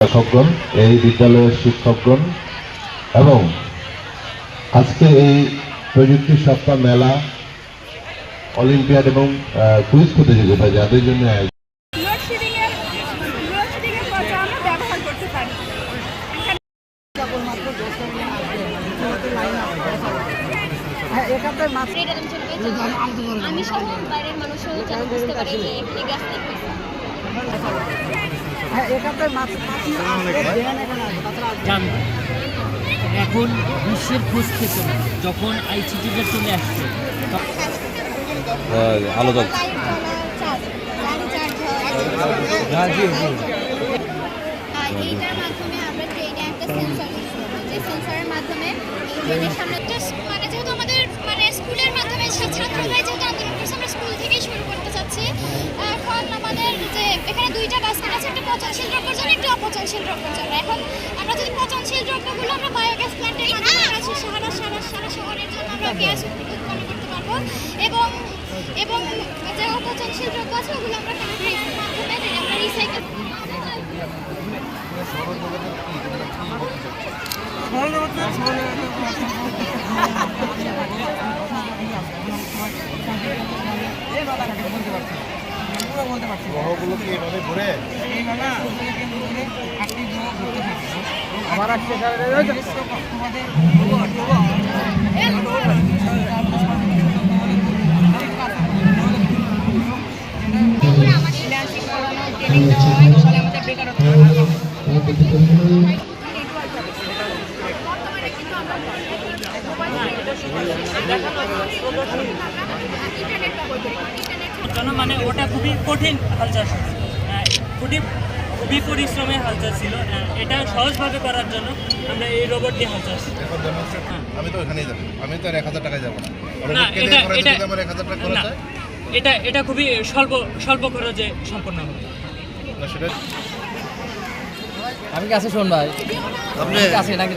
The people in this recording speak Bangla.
শিক্ষকগণ, এই বিদ্যালয়ের শিক্ষকগণ, এবং আজকে এই প্রযুক্তি সপ্তাহ মেলা, অলিম্পিয়াড এবং কুইজ প্রতিযোগিতা, যাদের জন্য আমি সহ বাইরের মানুষও বুঝতে পারি যে এখানে গ্যাস এখন বিশ্বের খোঁজ না যখন আইসিটিটা চলে আসছে আলো জল এইটার মাধ্যমে আমরা ট্রেনে একটা সেন্সর ইউজ করব। যে সেন্সরের মাধ্যমে ট্রেনের সামনে মানে যেহেতু পচনশীল দ্রব্যের জন্য একটা অপচনশীল দ্রব্যের জন্য এখন আমরা যদি পচনশীল দ্রব্যগুলো আমরা বায়োগ্যাস প্ল্যান্টের মাধ্যমে আছে সারা সারা সারা শহরের জন্য আমরা গ্যাস উৎপন্ন করতে পারব। এবং এবং যে অপচনশীল দ্রব্য আছে ওগুলো আমরা মাধ্যমে আমরা রিসাইকেল করানো ট্রেনিং দেওয়া হয় ফলে আমাদের বেকারত্ব জন্য মানে ওটা খুবই কঠিন হালচাল। ছিল খুবই খুবই পরিশ্রমের হালচাল ছিল। এটা সহজভাবে করার জন্য আমরা এই রোবট দিয়ে হালচাল হ্যাঁ। আমি তো ওখানেই যাব। আমি তো আর এক হাজার টাকায় যাব না। এটা এটা খুবই স্বল্প স্বল্প খরচে সম্পন্ন হবে। সেটা আমি কাছে শোন ভাই। আপনি কাছে নাকি